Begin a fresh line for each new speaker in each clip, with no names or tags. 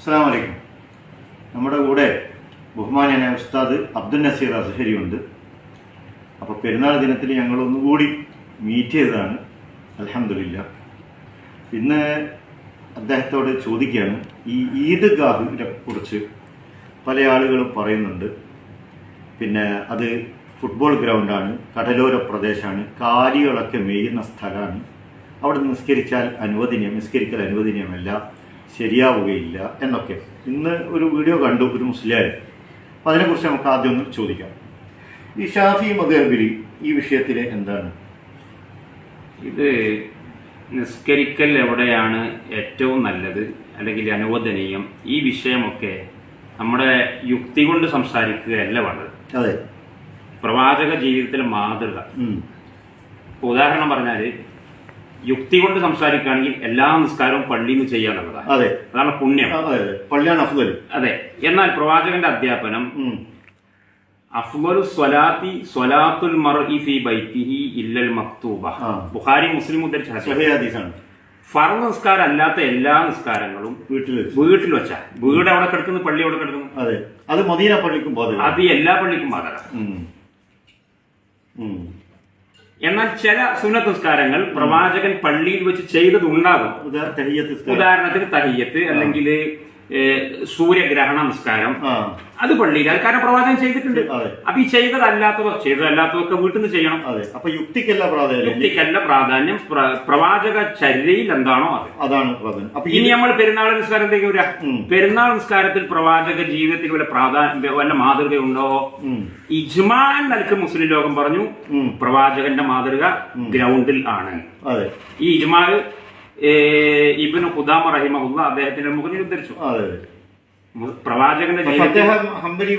അസ്സാം വലൈക്കും നമ്മുടെ കൂടെ ബഹുമാനായ ഉസ്താദ് അബ്ദുൽ നസീർ അസഹരി ഉണ്ട്. അപ്പോൾ പെരുന്നാൾ ദിനത്തിൽ ഞങ്ങൾ ഒന്നുകൂടി മീറ്റ് ചെയ്തതാണ്. അലഹമില്ല ഇന്ന് അദ്ദേഹത്തോട് ചോദിക്കുകയാണ് ഈ ഈദ്ഗാഹിനെ കുറിച്ച് പല ആളുകളും പറയുന്നുണ്ട്. പിന്നെ അത് ഫുട്ബോൾ ഗ്രൗണ്ടാണ് കടലോര പ്രദേശമാണ് കാലികളൊക്കെ മേയുന്ന സ്ഥലമാണ്. അവിടെ നിസ്കരിച്ചാൽ അനുവദനീയം നിസ്കരിക്കൽ അനുവദനീയമല്ല. ശരിയാവുകയില്ല എന്നൊക്കെ. ഇന്ന് ഒരു വീഡിയോ കണ്ടു ഒരു മുസ്ലിയാർ അപ്പം അതിനെക്കുറിച്ച് നമുക്ക് ആദ്യം ഒന്ന് ചോദിക്കാം. ഈ ഷാഫി മദഹബിരി ഈ വിഷയത്തിൽ എന്താണ്?
ഇത് നിസ്കരിക്കൽ എവിടെയാണ് ഏറ്റവും നല്ലത്? അല്ലെങ്കിൽ അനുവദനീയം? ഈ വിഷയമൊക്കെ നമ്മുടെ യുക്തി കൊണ്ട് സംസാരിക്കുകയല്ല വേണ്ടത്.
അതെ.
പ്രവാചക ജീവിതത്തിലെ മാതൃക. ഉദാഹരണം പറഞ്ഞാൽ യുക്തി കൊണ്ട് സംസാരിക്കുകയാണെങ്കിൽ എല്ലാ നിസ്കാരവും പള്ളിയിൽ നിന്ന് ചെയ്യാന്നുള്ളതാണ്
അതെ.
അതാണ് പുണ്യം.
അതെ പള്ളിയാണ് അഫ്ദൽ.
അതെ. എന്നാൽ പ്രവാചകന്റെ അധ്യാപനം. അഫ്ലു സ്വലാത്തി സ്വലാത്തുൽ മർഇ ഫി ബൈത്തിഹി ഇല്ലൽ മക്തൂബ. ബുഖാരി മുസ്ലിം ഉദ്ധരിച്ച
ഹദീസാണ്.
ഫർദ് നിസ്കാരം അല്ലാത്ത എല്ലാ നിസ്കാരങ്ങളും
വീട്ടിൽ വെച്ച്.
വീട്ടിൽ വെച്ചാ. വീട് അവിടെ കിടക്കുന്നു പള്ളി അവിടെ കിടക്കുന്നു?
അതെ. അത് മദീന പള്ളിക്കും
അത് എല്ലാ പള്ളിക്കും ബാധക എന്നാൽ ചില സുന്നത്ത് നിസ്കാരങ്ങൾ പ്രവാചകൻ പള്ളിയിൽ വെച്ച് ചെയ്തതുണ്ടാകും. ഉദാഹരണത്തിന് തഹിയത്ത് അല്ലെങ്കിൽ സൂര്യഗ്രഹണ
നമസ്കാരം.
അത് പള്ളിയിൽ അത് കാരണം പ്രവാചകൻ ചെയ്തിട്ടുണ്ട്. അപ്പൊ ഈ ചെയ്തതല്ലാത്തതോ ചെയ്തതല്ലാത്തതൊക്കെ വീട്ടിൽ നിന്ന് ചെയ്യണം.
അപ്പൊ യുക്തിക്കല്ല പ്രാധാന്യം
യുക്തിക്കല്ല പ്രാധാന്യം. പ്ര- പ്രവാചക ചര്യയിൽ എന്താണോ അത്.
അതാണ് പ്രാധാന്യം അപ്പൊ
ഇനി നമ്മൾ പെരുന്നാൾ നിസ്കാരത്തേക്ക് വരാം. പെരുന്നാൾ നിസ്കാരത്തിൽ പ്രവാചക ജീവിതത്തിൽ വല്ല പ്രാധാന്യം വല്ല മാതൃകയുണ്ടോ?
ഉണ്ടോ
ഇജ്മാൻ നൽകി മുസ്ലിം ലോകം പറഞ്ഞു. പ്രവാചകന്റെ മാതൃക ഗ്രൗണ്ടിൽ ആണ്.
അതെ.
ഈ ഇജ്മാ ഇബിന് ഖുദാമ റഹിമഹുല്ല അദ്ദേഹത്തിന്റെ മുഖം ഉദ്ധരിച്ചു. പ്രവാചകന്റെ
അപ്പൊ
ജീവിതത്തിൽ
അദ്ദേഹം ഹംബലി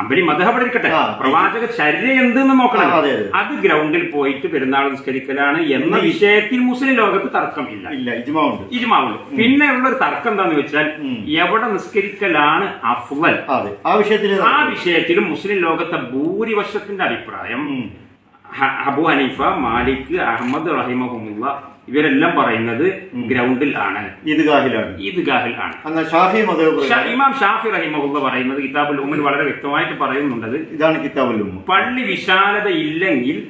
അമ്പരി മതഹബ് ഇരിക്കട്ടെ. പ്രവാചക ചര്യ എന്തെന്ന് നോക്കണം?
അതെ,
ഗ്രൗണ്ടിൽ പോയിട്ട് പെരുന്നാൾ നിസ്കരിക്കലാണ് എന്ന വിഷയത്തിൽ മുസ്ലിം ലോകത്ത് തർക്കമില്ല
ഇല്ല. ഇജ്മാ ഉണ്ട്
ഇജ്മാവുള്ളൂ പിന്നെ ഉള്ള ഒരു തർക്കം എന്താന്ന് വെച്ചാൽ എവിടെ നിസ്കരിക്കലാണ് അഫ്വൽ?
ആ വിഷയത്തിൽ
മുസ്ലിം ലോകത്തെ ഭൂരിപക്ഷത്തിന്റെ അഭിപ്രായം. അബു ഹനീഫ മാലിക് അഹമ്മദ് റഹിമഹുമുള്ള ഇവരെല്ലാം പറയുന്നത് ഗ്രൗണ്ടിൽ ആണ്.
ഈദ്ഗാഹിലാണ്.
ഈദ്ഗാഹിൽ ആണ്.
എന്നാൽ ഷാഫി
ഇമാം ഷാഫി റഹിമുള്ള പറയുന്നത് കിതാബുൽ ഉമ്മിൽ വളരെ വ്യക്തമായിട്ട് പറയുന്നുണ്ടത്
ഇതാണ് കിതാബുൽ ഉമ്മ
പള്ളി വിശാലത ഇല്ലെങ്കിൽ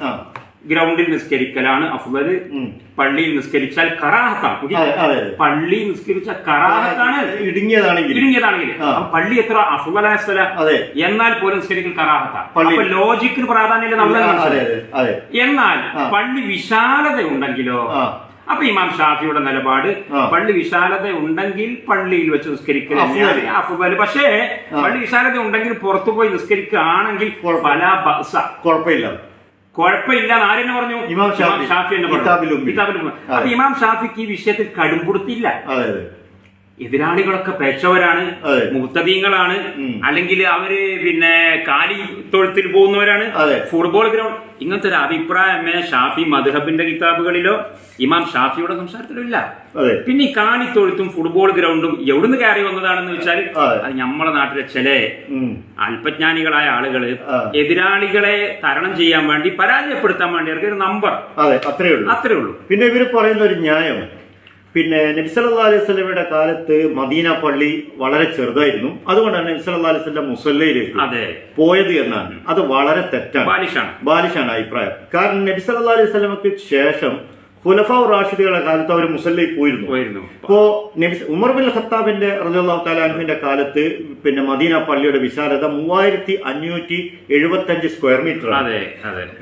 ഗ്രൗണ്ടിൽ നിസ്കരിക്കലാണ് അഫ്വൽ പള്ളിയിൽ നിസ്കരിച്ചാൽ കറാഹത്താണ്. പള്ളി നിസ്കരിച്ച കറാഹത്താണ്.
ഇടുങ്ങിയതാണെങ്കിൽ.
ഇടുങ്ങിയതാണെങ്കിൽ. പള്ളി എത്ര? അഫ്ബലായ സ്ഥലം എന്നാൽ പോലും നിസ്കരിക്കൽ കറാഹത്താണ്. അപ്പൊ ലോജിക്കിന് പ്രാധാന്യം നമ്മൾ എന്നാൽ പള്ളി വിശാലത ഉണ്ടെങ്കിലോ. അപ്പൊ ഇമാം ഷാഫിയുടെ നിലപാട് പള്ളി വിശാലത ഉണ്ടെങ്കിൽ പള്ളിയിൽ വെച്ച്
നിസ്കരിക്കുക
അഫ്ബൽ. പക്ഷേ പള്ളി വിശാലത ഉണ്ടെങ്കിൽ പുറത്തുപോയി നിസ്കരിക്കുകയാണെങ്കിൽ.
കുഴപ്പമില്ല.
കുഴപ്പമില്ല ആരെന്ന് പറഞ്ഞു
ഇമാം ഷാഫി.
ഷാഫി എന്ന് പറഞ്ഞു.
ഉമ്മി. അതെ.
അപ്പൊ ഇമാം ഷാഫിക്ക് ഈ വിഷയത്തിൽ കടുംപുടുത്തില്ല എതിരാളികളൊക്കെ പേച്ചവരാണ്. മുത്തദീങ്ങളാണ് അല്ലെങ്കിൽ അവർ പിന്നെ കാലി തൊഴുത്തിൽ പോകുന്നവരാണ്. ഫുട്ബോൾ ഗ്രൗണ്ട് ഇങ്ങനത്തെ ഒരു അഭിപ്രായമേ ഷാഫി മധുഹബിന്റെ കിതാബുകളിലോ ഇമാം ഷാഫിയുടെ സംസാരത്തിലോ ഇല്ല പിന്നെ ഈ കാലിത്തൊഴുത്തും ഫുട്ബോൾ ഗ്രൗണ്ടും എവിടുന്ന് കയറി വന്നതാണെന്ന് വെച്ചാൽ
അത്.
നമ്മളെ നാട്ടിലെ ചില. അല്പജ്ഞാനികളായ
ആളുകൾ
എതിരാളികളെ തരണം ചെയ്യാൻ വേണ്ടി പരാജയപ്പെടുത്താൻ വേണ്ടി അവർക്ക് ഒരു നമ്പർ
അതെ അത്രേ ഉള്ളൂ.
അത്രേ ഉള്ളൂ.
പിന്നെ ഇവർ പറയുന്ന ഒരു ന്യായം പിന്നെ നബിസല്ലാ അലൈഹി സ്വലമയുടെ കാലത്ത് മദീന പള്ളി വളരെ ചെറുതായിരുന്നു. അതുകൊണ്ടാണ് നബിസല്ലാ അലൈഹി സ്വലം മുസല്ലയിലേക്ക് പോയത് എന്നാണ്. അത് വളരെ തെറ്റാണ്.
ബാലിഷാണ്.
ബാലിഷാണ് അഭിപ്രായം. കാരണം നബിസല്ലാ അലൈഹി സ്വലമക്ക് ശേഷം ഖുലഫ റാഷിദുകളുടെ കാലത്ത് അവർ മുസല്ലയിൽ പോയിരുന്നു. അപ്പോ നബി ഉമർ ബിൻ ഖത്താബിന്റെ റളിയല്ലാഹു താലാഹുവിന്റെ കാലത്ത് പിന്നെ മദീന പള്ളിയുടെ വിശാലത മൂവായിരത്തി അഞ്ഞൂറ്റി എഴുപത്തി അഞ്ച് സ്ക്വയർ മീറ്റർ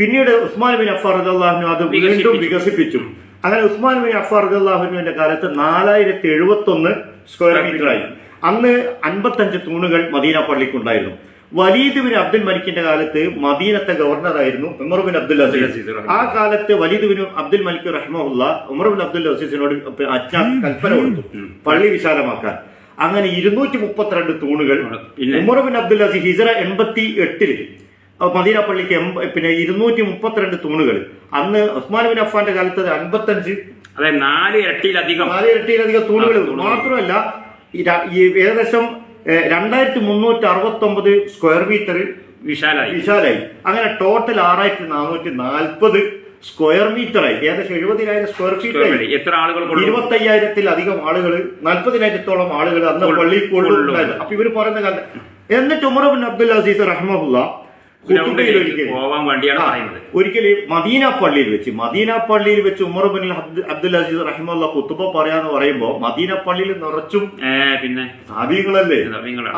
പിന്നീട് ഉസ്മാൻ ബിൻ അഫർ റളിയല്ലാഹു അത് വീണ്ടും
വികസിപ്പിച്ചു.
അങ്ങനെ ഉസ്മാൻ ബിൻ അഫാർ അള്ളാഹുവിന്റെ കാലത്ത് നാലായിരത്തി എഴുപത്തി ഒന്ന് സ്ക്വയർ മീറ്റർ ആയി. അന്ന് അൻപത്തഞ്ച് തൂണുകൾ മദീന പള്ളിക്കുണ്ടായിരുന്നു വലീദ് ബിൻ അബ്ദുൽ മലിക്കിന്റെ കാലത്ത് മദീനത്തെ ഗവർണറായിരുന്നു ഉമർ ബിൻ അബ്ദുൽ അസീസ്. ആ കാലത്ത് വലീദ് ബിൻ അബ്ദുൽ മലിക് റഹ്മുല്ല ഉമർ ബിൻ അബ്ദുൽ അസീസിനോട് അച്ഛാ കൽപ്പന കൊടുത്തു. പള്ളി വിശാലമാക്കാൻ. അങ്ങനെ ഇരുന്നൂറ്റി മുപ്പത്തിരണ്ട് തൂണുകൾ ഉമർ ബിൻ അബ്ദുൽ അസീസ് ഹിജറ എൺപത്തി എട്ടിൽ മദീന പള്ളിക്ക് പിന്നെ ഇരുന്നൂറ്റി മുപ്പത്തിരണ്ട് തൂണുകൾ. അന്ന് ഉസ്മാൻ ബിൻ അഫ്ഫാന്റെ കാലത്ത് അൻപത്തഞ്ച്.
അതെ നാല് ഇരട്ടിയിലധികം.
നാല് ഇരട്ടിയിലധികം തൂണുകൾ. മാത്രമല്ല ഏകദേശം രണ്ടായിരത്തി മുന്നൂറ്റി അറുപത്തി ഒമ്പത് സ്ക്വയർ മീറ്റർ
വിശാലായി.
വിശാലായി. അങ്ങനെ ടോട്ടൽ ആറായിരത്തി നാനൂറ്റി നാൽപ്പത് സ്ക്വയർ മീറ്ററായി. ഏകദേശം എഴുപതിനായിരം സ്ക്വയർ ഫീറ്റ്
എത്ര ആളുകൾ ഇരുപത്തി
അയ്യായിരത്തിലധികം ആളുകൾ നാൽപ്പതിനായിരത്തോളം ആളുകൾ അന്ന്
പള്ളിയിൽ
പള്ളി
കൊള്ളും.
അപ്പൊ ഇവർ പറയുന്ന കാലത്ത് എന്നിട്ട് ഉമർ ബിൻ അബ്ദുൽ അസീസ് റഹ്മുല്ല
ഗ്രൗണ്ടിലേക്ക് പോവാൻ വേണ്ടിയാണ് പറയുന്നത്.
ഒരിക്കൽ മദീന പള്ളിയിൽ വെച്ച് മദീന പള്ളിയിൽ വെച്ച് ഉമർ ബിൻ അബ്ദുൽ അസീസ് റഹിമുള്ള കുത്തുബ പറയാന്ന് പറയുമ്പോ മദീന പള്ളിയിൽ നിറച്ചും
പിന്നെ.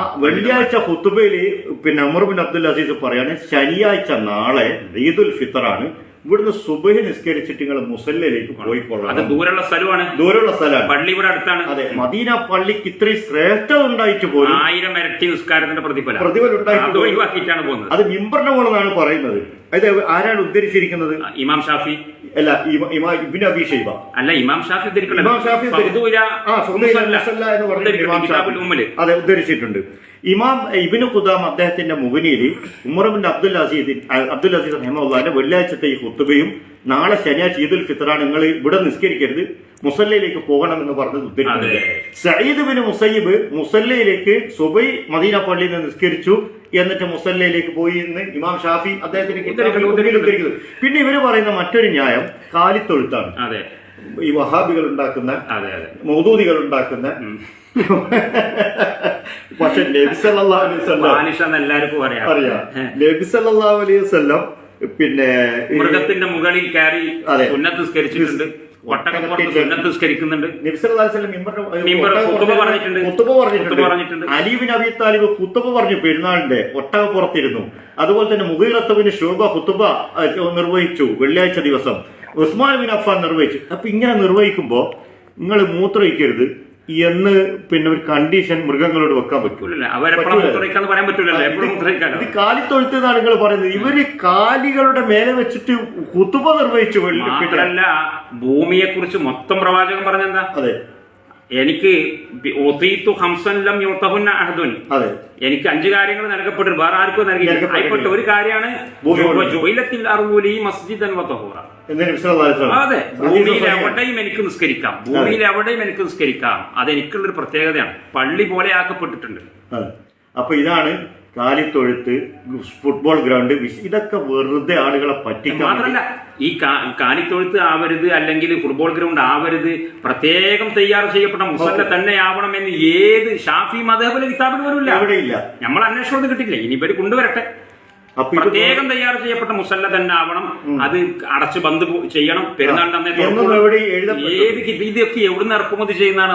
ആ വെള്ളിയാഴ്ച കുത്തുബയിൽ പിന്നെ ഉമർ ബിൻ അബ്ദുൽ അസീസ് പറയാണ് ശനിയാഴ്ച നാളെ ഈദുൽ ഫിത്തറാണ് ഇവിടുന്ന് സുബഹി നിസ്കരിച്ചിട്ട് നിങ്ങൾ മുസല്ലയിലേക്ക്
അത്
പോയിക്കൊള്ളണം
ദൂരമുള്ള സ്ഥലമാണ്.
ദൂരമുള്ള സ്ഥലമാണ്.
പള്ളി ഇവിടെ അടുത്താണ്.
അതെ മദീന പള്ളിക്ക് ഇത്രയും ശ്രേഷ്ഠത ഉണ്ടായിട്ട് പോലും
ആയിരം ഇരട്ടി നിസ്കാരത്തിന്റെ പ്രതിഫലം.
പ്രതിഫലം ഉണ്ടായിട്ട്
അത് ഒഴിവാക്കിയിട്ടാണ് പോകുന്നത്.
അത് മിമ്പറിന്റെ മുകളെന്നാണ് പറയുന്നത്. അത് ആരാണ് ഉദ്ധരിച്ചിരിക്കുന്നത്?
ഇമാം ഷാഫി.
അല്ല ഇബിൻ അബി ഷൈബ.
അല്ല ഇമാം ഷാഫി ഉദ്ധരിക്കുന്നത്
ഇമാം ഷാഫി എന്ന് പറഞ്ഞ ഇമാം ഷാഫി. അതെ ഉദ്ധരിച്ചിട്ടുണ്ട്. ഇമാം ഇബിന് ഖുദാം അദ്ദേഹത്തിന്റെ മുഗനിയിൽ ഉമ്മറബിൻ അബ്ദുൽ അസീദ് അബ്ദുൽ അസീദ് റഹ്മുല്ലാന്റെ വെള്ളിയാഴ്ചത്തെ ഈ ഹുത്തുബയും നാളെ ശനിയാഴ്ച ഈദുൽ ഫിത്തറാണ് നിങ്ങൾ ഇവിടെ നിസ്കരിക്കരുത് മുസല്ലയിലേക്ക് പോകണം എന്ന് പറഞ്ഞത് ഉദ്ധരിക്കുന്നത്. സയ്യിദ് ബിൻ മുസയ്യിബ് മുസല്ലയിലേക്ക് സുബൈ മദീന പള്ളിയിൽ നിന്ന് നിസ്കരിച്ചു എന്നിട്ട് മുസല്ലയിലേക്ക് പോയി എന്ന് ഇമാം ഷാഫി
അദ്ദേഹത്തിന്
ഉദ്ധരിക്കുന്നത് പിന്നെ ഇവർ പറയുന്ന മറ്റൊരു ന്യായം കാലിത്തൊഴുത്താണ്.
അതെ.
ഈ വഹാബികൾ ഉണ്ടാക്കുന്ന മൗദൂദികൾ ഉണ്ടാക്കുന്ന പക്ഷെ നബി സല്ലല്ലാഹു അലൈഹി വസല്ലം
ബാലിഷ എല്ലാവർക്കും അറിയാം.
അറിയാം. അലൈഹി പിന്നെ
മൃഗത്തിന്റെ മുകളിൽ കയറി.
അലീബിൻ അബി താലിബ് കുത്തുബ പറഞ്ഞു. പെരുന്നാളിന്റെ ഒട്ടക പുറത്തിരുന്നു. അതുപോലെ തന്നെ മുഗീറത്തബിന് ശോഭ കുത്തുബ നിർവഹിച്ചു വെള്ളിയാഴ്ച ദിവസം. ഉസ്മാൻ ബിൻ അഫാൻ നിർവഹിച്ചു. അപ്പൊ ഇങ്ങനെ നിർവഹിക്കുമ്പോ നിങ്ങൾ മൂത്രയിക്കരുത് എന്ന് പിന്നെ ഒരു കണ്ടീഷൻ മൃഗങ്ങളോട് വെക്കാൻ പറ്റൂല. ഇത് കാലിത്തൊഴുത്ത് എന്നാണ് നിങ്ങൾ പറയുന്നത്. ഇവർ കാലികളുടെ മേലെ വെച്ചിട്ട് കുത്തുപ നിർവഹിച്ചു
ഭൂമിയെ കുറിച്ച് മൊത്തം പ്രവാചകം പറഞ്ഞെന്താ?
അതെ.
എനിക്ക് എനിക്ക് അഞ്ച് കാര്യങ്ങൾ നൽകപ്പെട്ടു വേറെ ആർക്കും നൽകിപ്പെട്ട. ഒരു കാര്യമാണ് അതെ. ഭൂമിയിൽ എവിടെയും എനിക്ക് നിസ്കരിക്കാം. ഭൂമിയിൽ എവിടെയും എനിക്ക് നിസ്കരിക്കാം. അത് എനിക്കുള്ളൊരു പ്രത്യേകതയാണ്. പള്ളി പോലെ ആക്കപ്പെട്ടിട്ടുണ്ട്.
അപ്പൊ ഇതാണ് കാലിത്തൊഴുത്ത് ഫുട്ബോൾ ഗ്രൗണ്ട് ഇതൊക്കെ വെറുതെ ആളുകളെ പറ്റിക്കാൻ
ഈ കാലിത്തൊഴുത്ത് ആവരുത് അല്ലെങ്കിൽ ഫുട്ബോൾ ഗ്രൗണ്ട് ആവരുത് പ്രത്യേകം തയ്യാർ ചെയ്യപ്പെട്ട മുസല്ല തന്നെ ആവണം എന്ന് ഏത് ഷാഫി മതേപോലെ കിതാബിൽ വരില്ല ഇല്ല.
എവിടെയില്ല.
നമ്മൾ അന്വേഷണം കിട്ടില്ല ഇനി ഇവർ കൊണ്ടുവരട്ടെ. പ്രത്യേകം തയ്യാർ ചെയ്യപ്പെട്ട മുസല്ല തന്നെ ആവണം. അത് അടച്ച് ബന്ദ് ചെയ്യണം. പെരുന്നാളിന്റെ അന്നേ ഏത് ഇതൊക്കെ എവിടുന്ന് ഇറക്കുമതി ചെയ്യുന്നതാണ്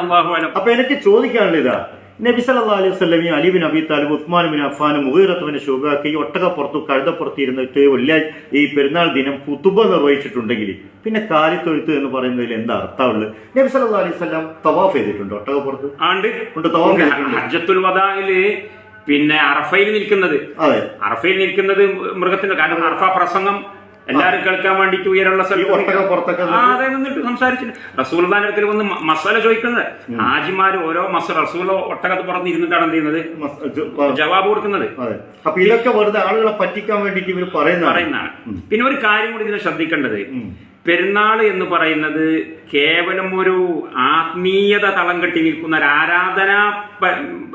അപ്പൊ എനിക്ക് ചോദിക്കാനുള്ള ഇതാ. നബി സല്ലാ അലൈഹി വസല്ലം Ali bin Abi Talib Usman bin Affan മുഗീറത്ത് ബിൻ ഷുബാക്ക് ഈ ഒട്ടകപ്പുറത്ത് കഴുതപ്പുറത്ത് ഇരുന്നിട്ട് വെള്ളിയാഴ്ച ഈ പെരുന്നാൾ ദിനം കുത്തുബ നിർവഹിച്ചിട്ടുണ്ടെങ്കിൽ പിന്നെ കാലിത്തൊഴുത്ത് എന്ന് പറയുന്നതിൽ എന്താ അർത്ഥമുള്ളത്? നബി സല്ലാ അലൈഹി വസല്ലം തവാഫ് ചെയ്തിട്ടുണ്ട് ഒട്ടകപ്പുറത്ത്
ആണ്ട്.
ഉണ്ട്, തവാഫ് ചെയ്തിട്ടുണ്ട്.
പിന്നെ അറഫയിൽ നിൽക്കുന്നത്. അറഫയിൽ നിൽക്കുന്നത് മൃഗത്തിന്റെ കാരണം അറഫ പ്രസംഗം എല്ലാരും കേൾക്കാൻ വേണ്ടിട്ട് ആ, അതെ നിന്നിട്ട് സംസാരിച്ചിട്ട്. റസൂൽദാന്റെ അടുക്കൽ വന്ന് മസാല ചോദിക്കുന്നത്. ഹാജിമാര് ഓരോ മസ റസൂല ഒട്ടകത്ത് പുറത്ത് ഇരുന്നിട്ടാണ് എന്ത് ചെയ്യുന്നത്? ജവാബ് കൊടുക്കുന്നത്.
അപ്പൊ ഇതൊക്കെ വെറുതെ ആളുകളെ പറ്റിക്കാൻ വേണ്ടിട്ട് ഇവർ പറയുന്നതാണ്.
പറയുന്നതാണ്. പിന്നെ ഒരു കാര്യം കൂടി ഇതിനെ ശ്രദ്ധിക്കേണ്ടത്. പെരുന്നാൾ എന്ന് പറയുന്നത് കേവലം ഒരു ആത്മീയത തളം കെട്ടി നിൽക്കുന്ന ഒരു ആരാധന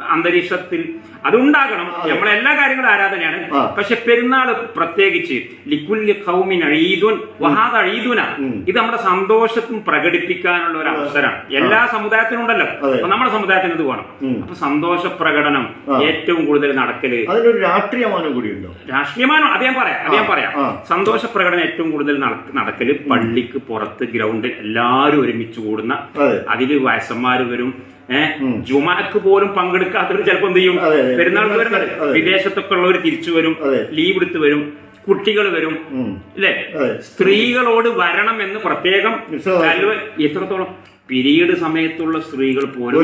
അന്തരീക്ഷത്തിൽ അതുണ്ടാകണം. നമ്മളെ എല്ലാ കാര്യങ്ങളും ആരാധനയാണ്. പക്ഷെ പെരുന്നാൾ പ്രത്യേകിച്ച് ലിക്കുല്യ ഖൗമിൻ അഴീദുൻ വഹാദ് അഴീദുന. ഇത് നമ്മുടെ സന്തോഷത്തും പ്രകടിപ്പിക്കാനുള്ള ഒരു അവസരമാണ്. എല്ലാ സമുദായത്തിനും ഉണ്ടല്ലോ അപ്പൊ നമ്മുടെ സമുദായത്തിന് ഇത് വേണം. അപ്പൊ സന്തോഷ പ്രകടനം ഏറ്റവും കൂടുതൽ
നടക്കൽ രാഷ്ട്രീയമാനം കൂടിയുണ്ടോ?
രാഷ്ട്രീയമാനം അത് ഞാൻ പറയാം അത് ഞാൻ പറയാം. സന്തോഷ പ്രകടനം ഏറ്റവും കൂടുതൽ നട- നടക്കൽ പള്ളിക്ക് പുറത്ത് ഗ്രൗണ്ടിൽ എല്ലാവരും ഒരുമിച്ച് കൂടുന്ന
അതിൽ
അതിൽ വയസ്സന്മാര് വരും. ഏഹ് ജുമാക്ക് പോലും പങ്കെടുക്കാത്തവർ ചിലപ്പോൾ എന്ത് ചെയ്യും?
പെരുന്നാൾ.
പെരുന്നാൾക്ക് വരുന്നത് വിദേശത്തൊക്കെ ഉള്ളവർ തിരിച്ചു വരും ലീവ് എടുത്ത് വരും കുട്ടികൾ വരും. അല്ലെ? സ്ത്രീകളോട് വരണം എന്ന് പ്രത്യേകം എത്രത്തോളം പിരീഡ് സമയത്തുള്ള സ്ത്രീകൾ പോലും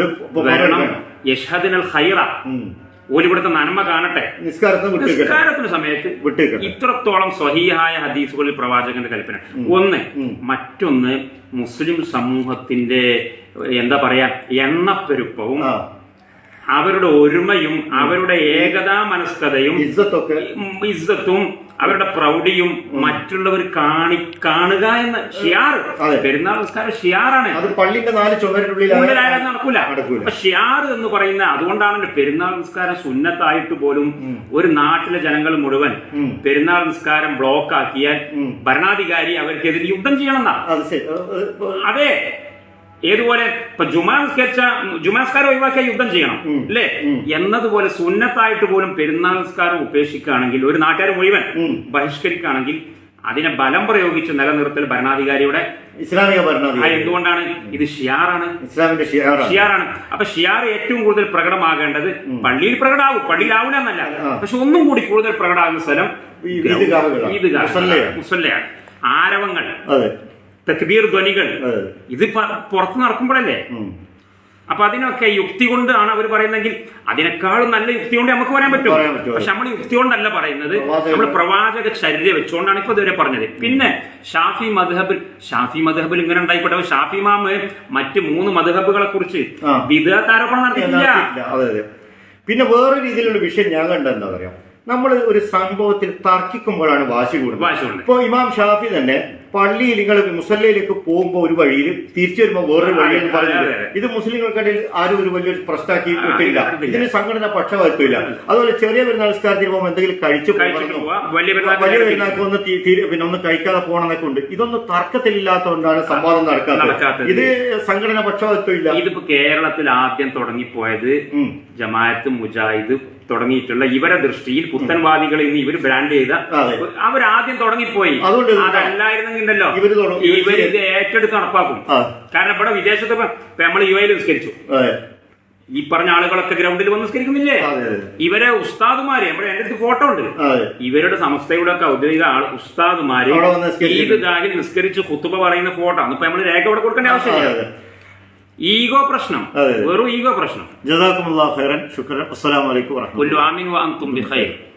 വരണം. യഷദിനൽ ഹൈറ ഇവിടുത്തെ നന്മ കാണട്ടെ.
നിസ്കാരത്തിന്
സമയത്ത് ഇത്രത്തോളം സ്വഹീഹായ ഹദീസുകളിൽ പ്രവാചകന്റെ കൽപ്പന. ഒന്ന് മറ്റൊന്ന് മുസ്ലിം സമൂഹത്തിന്റെ എന്താ പറയാ എണ്ണപ്പെരുപ്പവും അവരുടെ ഒരുമയും അവരുടെ ഏകതാ മനസ്കതയും ഇസ്സത്തും അവരുടെ പ്രൗഢിയും മറ്റുള്ളവർ കാണി കാണുക എന്ന ഷിയാർ. പെരുന്നാൾ നിസ്കാരം ഷിയാറാണ്.
അത് പള്ളിന്റെ നാല്
ചുമരുള്ളിലായാലും നടക്കൂല. ഷിയാർ എന്ന് പറയുന്ന അതുകൊണ്ടാണ് പെരുന്നാൾ നിസ്കാരം സുന്നത്തായിട്ട് പോലും ഒരു നാട്ടിലെ ജനങ്ങൾ മുഴുവൻ പെരുന്നാൾ നിസ്കാരം ബ്ലോക്ക് ആക്കിയാൽ ഭരണാധികാരി അവർക്കെതിരെ യുദ്ധം
ഏ,
അതെ. ഏതുപോലെ ഇപ്പൊ ജുമാ നിസ്കരിച്ച ജുമാ നിസ്കാരം ഒഴിവാക്കിയ യുദ്ധം ചെയ്യണം. അല്ലേ? എന്നതുപോലെ സുന്നത്തായിട്ട് പോലും പെരുന്നാൾ നിസ്കാരം ഉപേക്ഷിക്കുകയാണെങ്കിൽ ഒരു നാട്ടുകാർ മുഴുവൻ. ബഹിഷ്കരിക്കുകയാണെങ്കിൽ അതിനെ ബലം പ്രയോഗിച്ച് നിലനിർത്തൽ ഭരണാധികാരിയുടെ
ഇസ്ലാമിക ഭരണാധികാരി.
എന്തുകൊണ്ടാണ്? ഇത് ഷിയാറാണ്.
ഇസ്ലാമിന്റെ ഷിയാറാണ്.
അപ്പൊ ഷിയാർ ഏറ്റവും കൂടുതൽ പ്രകടമാകേണ്ടത് പള്ളിയിൽ പ്രകടാവും പള്ളിയിലാവില്ല എന്നല്ല. പക്ഷെ ഒന്നും കൂടി കൂടുതൽ പ്രകടാകുന്ന സ്ഥലം
ഈദ്ഗാഹുകളാണ്.
ഈദ്ഗാഹ്.
മുസല്ലയാണ്.
ആരവങ്ങൾ. തക്ബീർ ധ്വനികൾ. ഇത് പുറത്ത് നടക്കുമ്പോഴല്ലേ. അപ്പൊ അതിനൊക്കെ യുക്തി കൊണ്ടാണ് അവർ പറയുന്നെങ്കിൽ അതിനേക്കാളും നല്ല യുക്തി കൊണ്ട് നമുക്ക് പറയാൻ പറ്റും. പക്ഷെ നമ്മൾ യുക്തി കൊണ്ടല്ല പറയുന്നത്. നമ്മൾ പ്രവാചക ശരീരം വെച്ചുകൊണ്ടാണ് ഇപ്പൊ ഇതുവരെ പറഞ്ഞത്. പിന്നെ ഷാഫി മദ്ഹബിൽ ഷാഫി മദ്ഹബിൽ ഇങ്ങനെ ഉണ്ടായിക്കോട്ടെ. ഷാഫി മാമ് മറ്റ് മൂന്ന് മദ്ഹബുകളെ കുറിച്ച്
ആ. നടത്തിയില്ല പിന്നെ വേറെ രീതിയിലുള്ള വിഷയം ഞാൻ കണ്ടെന്താ പറയാ നമ്മൾ ഒരു സംഭവത്തിൽ തർക്കിക്കുമ്പോഴാണ് വാശി കൂടുന്നത്. ഇപ്പൊ ഇമാം ഷാഫി തന്നെ പള്ളിയിൽ നിങ്ങൾ മുസല്ലയിലേക്ക് പോകുമ്പോൾ ഒരു വഴിയിൽ തിരിച്ചു വരുമ്പോൾ വേറൊരു വഴിയിൽ
അതെ.
ഇത് മുസ്ലിങ്ങൾക്കിടയിൽ ആരും ഒരു വലിയൊരു പ്രശ്നമാക്കി ഇട്ടില്ല. ഇതിന് സംഘടന പക്ഷപാതത്തില്ല അതുപോലെ ചെറിയ പെരുന്നാൾ നിസ്കാരത്തിന് പോകുമ്പോൾ എന്തെങ്കിലും കഴിച്ചു
വലിയ പെരുന്നാൾക്ക്
ഒന്ന് പിന്നെ ഒന്ന് കഴിക്കാതെ പോകണമെന്നൊക്കെ ഉണ്ട്. ഇതൊന്നും തർക്കത്തിലില്ലാത്തതുകൊണ്ടാണ് സംവാദം നടക്കാത്തത്. ഇത് സംഘടന പക്ഷപാതത്വമില്ല.
ഇതിപ്പോ കേരളത്തിൽ ആദ്യം തുടങ്ങിപ്പോയത്. ജമാഅത്ത് മുജാഹിദ് തുടങ്ങിയിട്ടുള്ള ഇവരെ ദൃഷ്ടിയിൽ പുത്തൻവാദികൾ ഇന്ന് ഇവർ ബ്രാൻഡ് ചെയ്ത. അവരാദ്യം തുടങ്ങിപ്പോയി.
അതല്ലായിരുന്നെങ്കിണ്ടല്ലോ ഇവർ
ഇവർ ഇത് ഏറ്റെടുത്ത് നടപ്പാക്കും. കാരണം ഇവിടെ വിദേശത്ത് നമ്മൾ യു എയിൽ നിസ്കരിച്ചു. ഈ പറഞ്ഞ ആളുകളൊക്കെ ഗ്രൗണ്ടിൽ വന്ന് നിസ്കരിക്കുന്നില്ലേ? ഇവരെ ഉസ്താദുമാരെ നമ്മുടെ എന്റെ അടുത്ത് ഫോട്ടോ ഉണ്ട്. ഇവരുടെ സംസ്ഥയുടെ ഒക്കെ ഔദ്യോഗിക ആൾ ഉസ്താദുമാരെ
ഈ വന്ന്
ഗാഹിൽ നിസ്കരിച്ച് കുത്തുബ പറയുന്ന ഫോട്ടോ. അന്നിപ്പോ നമ്മൾ രേഖ ഇവിടെ കൊടുക്കേണ്ട ആവശ്യമില്ല. ഈഗോ പ്രശ്നം. വെറും ഈഗോ പ്രശ്നം.
ജസാക്കുമുല്ലാ ഖൈറൻ. ശുക്രൻ. അസ്സലാമു അലൈക്കും വറഹ്മത്തുള്ളാഹി
വാ അൻതും ബിഖൈർ